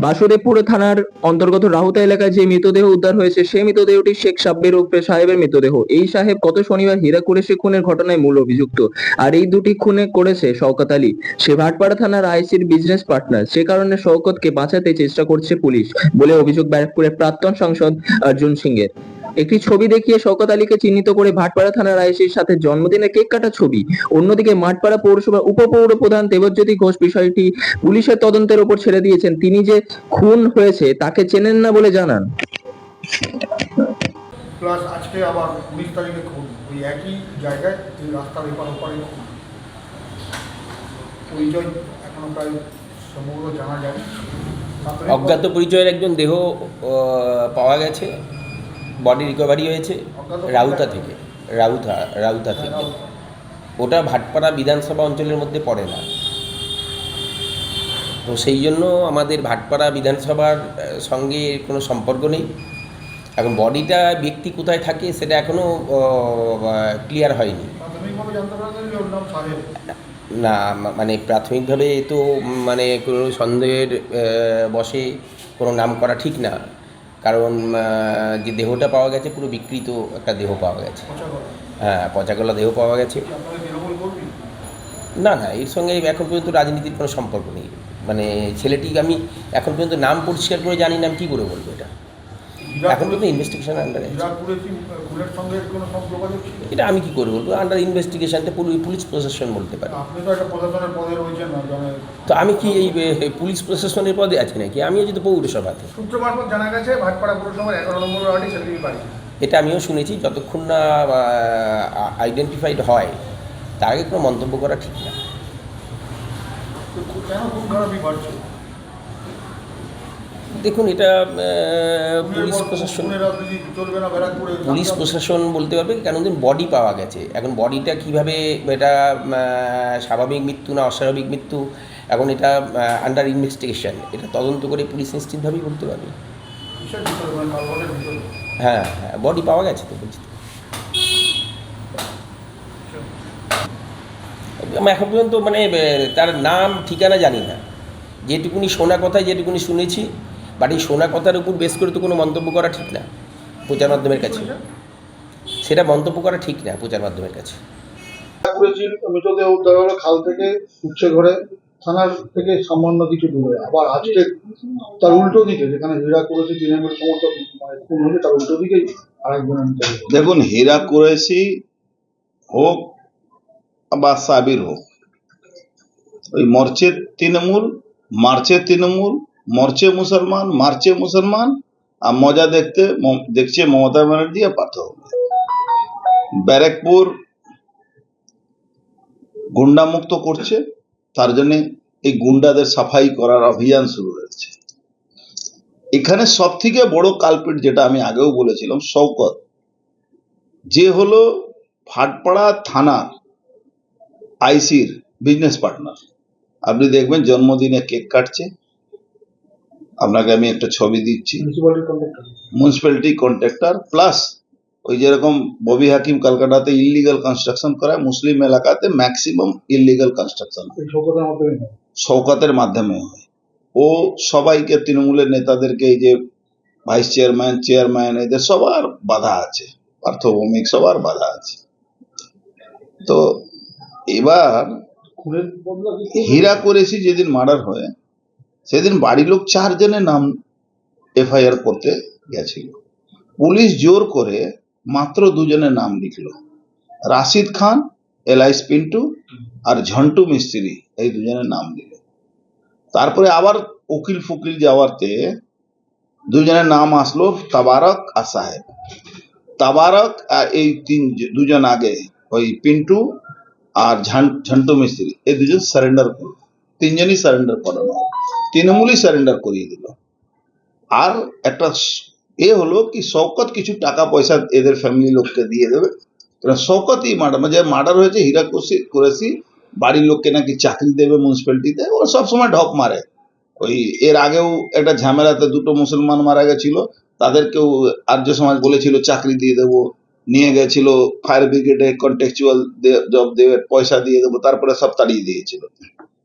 বাসুদেবপুর থানার অন্তর্গত রাহুতা এলাকায় যে মৃতদেহ উদ্ধার হয়েছে, সেই মৃতদেহটি শেখ সাব্বির উর্ফে সাহেবের মৃতদেহ। এই সাহেব গত শনিবার হীরা কুরেশি খুনের ঘটনায় মূল অভিযুক্ত। আর এই দুটি খুনে করেছে শওকত আলী। সে ভাটপাড়া থানার আইসির বিজনেস পার্টনার সে কারণে শওকতকে বাঁচাতে চেষ্টা করছে পুলিশ বলে অভিযোগ ব্যারাকপুরের প্রাক্তন সাংসদ অর্জুন সিংয়ের। একটি ছবি দেখিয়ে শওকত আলীকে চিহ্নিত করে ভাটপাড়া থানার আইসির সাথে জন্মদিনে কেক কাটা ছবি। অন্যদিকে মাঠপাড়া পৌরসভার উপপৌর প্রধান দেবজ্যোতি ঘোষ বিষয়টি পুলিশের তদন্তের উপর ছেড়ে দিয়েছেন। তিনি যে খুন হয়েছে তাকে চেনেন না বলে জানান। প্লাস আজকে আবার উনিশ তারিখে খুন। ওই একই জায়গায় যে রাস্তার এপার ওপারে খুন। পরিচয় এখনও প্রায় সমগ্র জানা যায় অজ্ঞাত পরিচয়ের একজন দেহ পাওয়া গেছে। বডি রিকভারি হয়েছে রাউতা থেকে, রাউতা রাউতা থেকে। ওটা ভাটপাড়া বিধানসভা অঞ্চলের মধ্যে পড়ে না। তো সেই জন্য আমাদের ভাটপাড়া বিধানসভার সঙ্গে কোনো সম্পর্ক নেই। এখন বডিটা ব্যক্তি কোথায় থাকে সেটা এখনও ক্লিয়ার হয়নি। না মানে প্রাথমিকভাবে তো মানে কোনো সন্দেহের বসে কোনো নাম করা ঠিক না। কারণ যে দেহটা পাওয়া গেছে, পুরো বিকৃত একটা দেহ পাওয়া গেছে। হ্যাঁ পচাগলা দেহ পাওয়া গেছে। না না, এর সঙ্গে এখন পর্যন্ত রাজনীতির কোনো সম্পর্ক নেই। মানে ছেলেটি আমি এখন পর্যন্ত নাম পরিষ্কার করে জানি না, আমি কী করে বলব এখন পর্যন্ত ইনভেস্টিগেশন আন্ডারে এটা আমি কি করে বলব? আন্ডার ইনভেস্টিগেশনটা পুলিশ প্রশাসন বলতে পারি। তো তো আমি কি এই পুলিশ প্রশাসনের পদে আছি নাকি? আমি যদি তো পৌরসভাতে। সূত্র মারফত জানা গেছে ভাটপাড়া পৌরসভার এগারো নম্বর ওয়ার্ডে ছেলেটির বাড়ি। এটা আমিও শুনেছি যতক্ষণ না আইডেন্টিফাইড হয় তার আগে কোনো মন্তব্য করা ঠিক না। কেন খুন খারাপই বাড়ছে দেখুন এটা পুলিশ প্রশাসন পুলিশ প্রশাসন বলতে পারবে কেন? দিন বডি পাওয়া গেছে। এখন বডিটা কীভাবে এটা স্বাভাবিক মৃত্যু না অস্বাভাবিক মৃত্যু? এখন এটা আন্ডার ইনভেস্টিগেশন এটা তদন্ত করে পুলিশ নিশ্চিতভাবেই বলতে পারবে। হ্যাঁ হ্যাঁ বডি পাওয়া গেছে তো বলছি। এখন পর্যন্ত মানে তার নাম ঠিকানা জানি না। যেটুকুনি শোনা কথায় যেটুকুনি শুনেছি বাট এই শোনা কথার উপর বেশ করে তো কোনো মন্তব্য করা ঠিক না প্রচার মাধ্যমের কাছে। সেটা মন্তব্য করা ঠিক না প্রচার মাধ্যমের কাছে। করেছি মৃতদেহ উদ্ধার হলো খাল থেকে উচ্ছে ঘরে থানার থেকে সামান্য কিছু দূরে। আবার আজকে তার উল্টো দিকে যেখানে হীরা করেছে তৃণমূল সমর্থক মানে খুন হয়েছে তার উল্টো দিকেই আরেকজনের দেখুন হীরা কুরেশি হোক বা সাবির হোক ওই মরচে তৃণমূল মার্চে তৃণমূল মরচে মুসলমান মার্চে মুসলমান, আর মজা দেখতে দেখছে মমতা ব্যানার্জি আর পার্থ। ব্যারাকপুর গুন্ডা মুক্ত করছে, তার জন্য এই গুন্ডাদের সাফাই করার অভিযান শুরু হয়েছে। এখানে সব থেকে বড় কালপিট যেটা আমি আগেও বলেছিলাম, শওকত। যে হলো ভাটপাড়া থানার আইসির বিজনেস পার্টনার। আপনি দেখবেন জন্মদিনে কেক কাটছে আপনাকে আমি একটা ছবি দিচ্ছি। মিউনিসিপ্যালিটি কন্ট্রাক্টর প্লাস ওই যেরকম ববি হাকিম কলকাতাতে ইলিগাল কনস্ট্রাকশন করায় মুসলিম এলাকাতে ম্যাক্সিমাম ইলিগাল কনস্ট্রাকশন শোকতের মাধ্যমে হয়। ও সবাইকে তৃণমূলের নেতাদেরকে এই যে ভাইস চেয়ারম্যান চেয়ারম্যান এদের সবার বাধা আছে। পার্থভৌমিক সবার বাধা আছে। তো এবার? হীরা করেছি যেদিন মার্ডার হয় সেদিন বাড়ির লোক চারজনের নাম এফআইআর করতে গেছিল। পুলিশ জোর করে মাত্র দুজনের নাম লিখলো। রাশিদ খান এলাইস পিন্টু আর ঝন্টু মিস্ত্রি এই দুজনের নাম দিল। তারপরে আবার উকিল ফুকিল যাওয়াতে দুজনের নাম আসলো তাবারক আর সাহেব। তাবারক আর এই তিন দুজন আগে ওই পিন্টু আর ঝান- ঝন্টু মিস্ত্রি এই দুজন সারেন্ডার করল। তিনজনই সারেন্ডার করানো হলো। তৃণমূলই সারেন্ডার করিয়ে দিল। আর একটা এ হলো কি শওকত কিছু টাকা পয়সা এদের ফ্যামিলি লোককে দিয়ে দেবে। কারণ শওকতই মার্ডার মানে যে মার্ডার হয়েছে হীরা কুরেশি, বাড়ির লোককে নাকি চাকরি দেবে মিউনিসিপ্যালিটিতে ও সবসময় ঢপ মারে। ওই এর আগেও একটা ঝামেলাতে দুটো মুসলমান মারা গেছিল, তাদেরকেও আর্য সমাজ বলেছিল চাকরি দিয়ে দেবো, নিয়ে গেছিল ফায়ার ব্রিগেডে কন্টেকচুয়াল জব দেবে, পয়সা দিয়ে দেবো, তারপরে সব তাড়িয়ে দিয়েছিল।